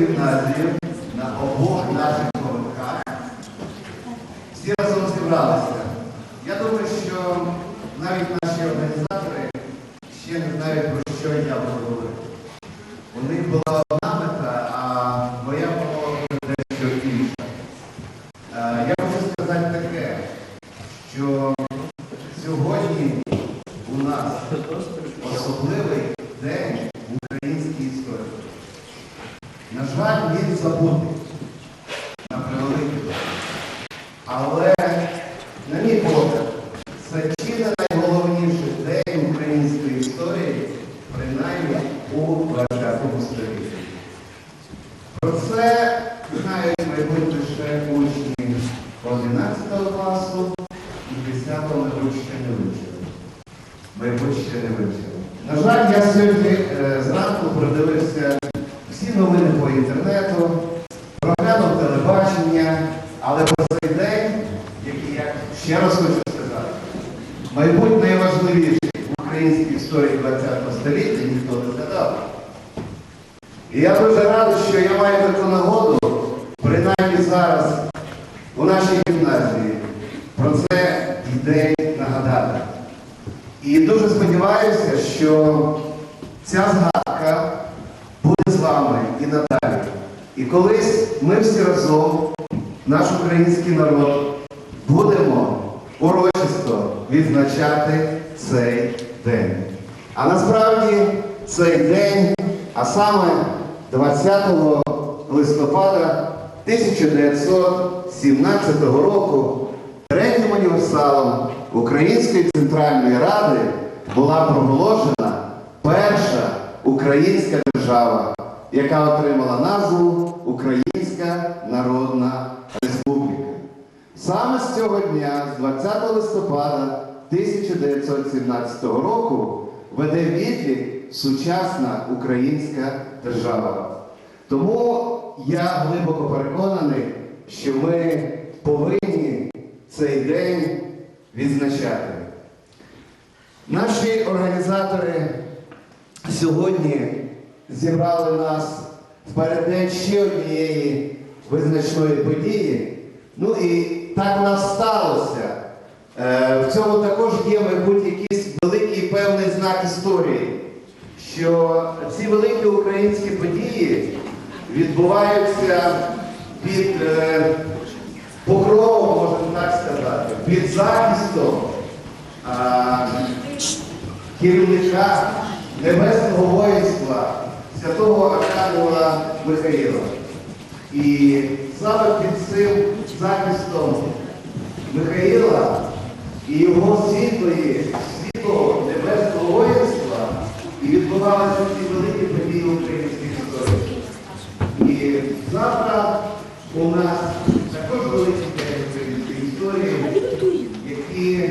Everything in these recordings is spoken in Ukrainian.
гімназію на обох наших поверхах. Всі разом зібралися. Я думаю, що навіть наші організатори ще не знають, про що я буду говорити. У них була одна мета, а моя була дещо інша. Е, Я хочу сказати таке, що сьогодні у нас особливий день в українській історії. На жаль, він забутий. На превеликий. Але, на мій погляд, це чи не найголовніший день української історії, принаймні у 20 столітті. Про це знають, мабуть, лише учні 11 класу і 10-го мабуть, ще не вивчили. Мабуть, ще не вивчили. На жаль, я сьогодні е, зранку продивився але про цей день, який я ще раз хочу сказати, мабуть, найважливіший в українській історії ХХ століття ніхто не згадав. І я дуже радий, що я маю таку нагоду, принаймні зараз у нашій гімназії, про це дітей нагадати. І дуже сподіваюся, що ця згадка буде з вами і надалі. І колись ми всі разом, наш український народ, будемо урочисто відзначати цей день. А насправді цей день, а саме 20 листопада 1917 року, третім універсалом Української центральної ради була проголошена перша українська держава, яка отримала назву Українська Народна. Саме з цього дня, з 20 листопада 1917 року, веде відлік сучасна українська держава. Тому я глибоко переконаний, що ми повинні цей день відзначати. Наші організатори сьогодні зібрали нас в переддень ще однієї визначної події. Ну і так у нас сталося. Е, В цьому також є, мабуть, якийсь великий певний знак історії, що ці великі українські події відбуваються під е, покровом, можна так сказати, під захистом керівника небесного воїнства святого Аркадія Михаїла. І саме під цим захистом Михаїла і його світлої, світло небесного воїнства і відбувалися ці великі події української історії. І завтра у нас також великі день української історії, які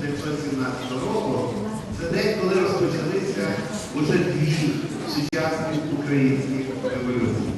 1917 року це день, коли розпочалися вже дві сучасні українські революції.